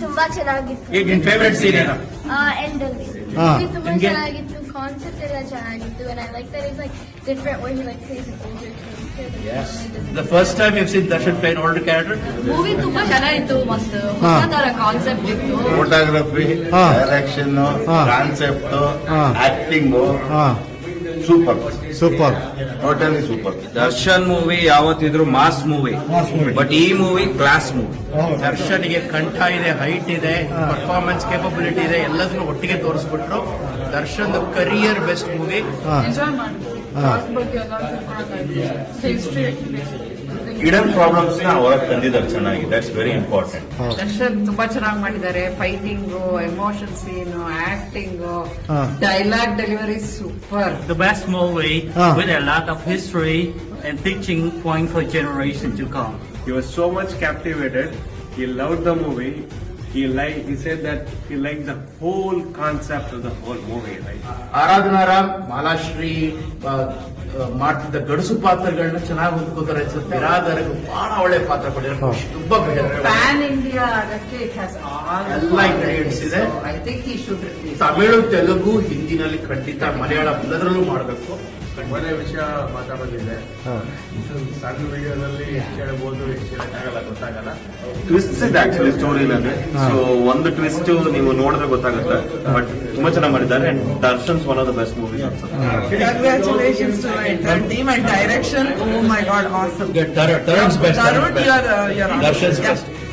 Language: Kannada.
ತುಂಬಾ ಚೆನ್ನಾಗಿತ್ತು ಈಗ ನಿನ್ ಫೇವ್ರೆಟ್ ಸೀನ್ ಏನು ಎಂಡ್ ಅಲ್ಲಿ ಹಾ. movie ತುಂಬಾ ನಿಮ್ಗೆ? ಚೆನ್ನಾಗಿತ್ತು ಕಾನ್ಸೆಪ್ಟ್ ಎಲ್ಲ ಚೆನ್ನಾಗಿತ್ತು and I like that it's like different where he like plays an older character. Yes. The first time you've seen Darshan play an older character? Movie ತುಂಬಾ ಚೆನ್ನಾಗಿತ್ತು ಮತ್ತು ಹಾ. ಹೊಸ ತರ ಕಾನ್ಸೆಪ್ಟ್ ಇತ್ತು ಫೋಟೋಗ್ರಫಿ ಹಾ. ಡೈರೆಕ್ಷನ್ ಹಾ. ಕಾನ್ಸೆಪ್ಟ್ ಹಾ. ಆಕ್ಟಿಂಗ್ ಹಾ super super totally super Darshan movie ಯಾವತ್ತಿದ್ರು mass movie but ಈ ಮೂವಿ ಕ್ಲಾಸ್ ಮೂವಿ ದರ್ಶನ್ಗೆ ಕಂಠ ಇದೆ ಹೈಟ್ ಇದೆ ಪರ್ಫಾರ್ಮೆನ್ಸ್ ಕೇಪಬಿಲಿಟಿ ಇದೆ ಎಲ್ಲದನ್ನು ಒಟ್ಟಿಗೆ ತೋರಿಸ್ಬಿಟ್ರು. Darshan career best movie hidden ಪ್ರಾಬ್ಲಮ್ಸ್ನ ಹೊರಗೆ ತಂದಿದ್ದಾರೆ ಚೆನ್ನಾಗಿ ದಟ್ಸ್ ವೆರಿ ಇಂಪಾರ್ಟೆಂಟ್ ದರ್ಶನ್ ತುಂಬಾ ಚೆನ್ನಾಗಿ ಮಾಡಿದ್ದಾರೆ fighting emotion scene acting. Dialogue delivery super the best movie with lot of history and teaching point for generation to come you come. He was so much captivated. He loved the movie. He liked. He said that he liked the whole concept of the whole movie. Right. Aradhana Ram Malashree ಮಾಡ್ತಿದ್ದ ಗಡಸು ಪಾತ್ರಗಳನ್ನ ಚೆನ್ನಾಗಿ ಹೊಂದ್ಕೋತಾರೆ ಅನ್ಸುತ್ತೆ ಬಿರಾದರ್ಗೆ ಬಹಳ ಒಳ್ಳೆ ಪಾತ್ರ ಕೊಟ್ಟಿದ್ದಾರೆ ತುಂಬಾ. ಪ್ಯಾನ್ ಇಂಡಿಯಾ ಆಗಕ್ಕೆ ಇಟ್ ಹ್ಯಾಸ್ ಆಲ್ ಎಲ್ಲ ingredients ಇದೆ. ಐ ಥಿಂಕ್ ಈ ಶುಡ್ ತಮಿಳು ತೆಲುಗು ಹಿಂದಿನಲ್ಲಿ ಖಂಡಿತ ಮಲಯಾಳಂ ಎಲ್ಲದರಲ್ಲೂ ಮಾಡಬೇಕು ಒಳ್ಳೆ ವಿಷಯ ಮಾತಾಡೋದಿದೆ ಸಣ್ಣ ವಿಡಿಯೋದಲ್ಲಿ ಎಷ್ಟು ಹೇಳ್ಬೋದು ಹೇಳಕ್ಕಾಗಲ್ಲ ಗೊತ್ತಾಗಲ್ಲ. ಟ್ವಿಸ್ಟ್ ಇದೆ ಆಕ್ಚುಲಿ ಸ್ಟೋರಿನಲ್ಲಿ ಸೊ ಒಂದು ಟ್ವಿಸ್ಟ್ ನೀವು ನೋಡಿದ್ರೆ ಗೊತ್ತಾಗುತ್ತೆ. ಬಟ್ ತುಂಬಾ ಚೆನ್ನಾಗಿ ಮಾಡಿದ್ದಾರೆ. And Darshan's one of the best movies ಅನ್ಸುತ್ತೆ congratulations to Tarun- Tarun's best, Tarun, you are, uh, you are Darshan's best.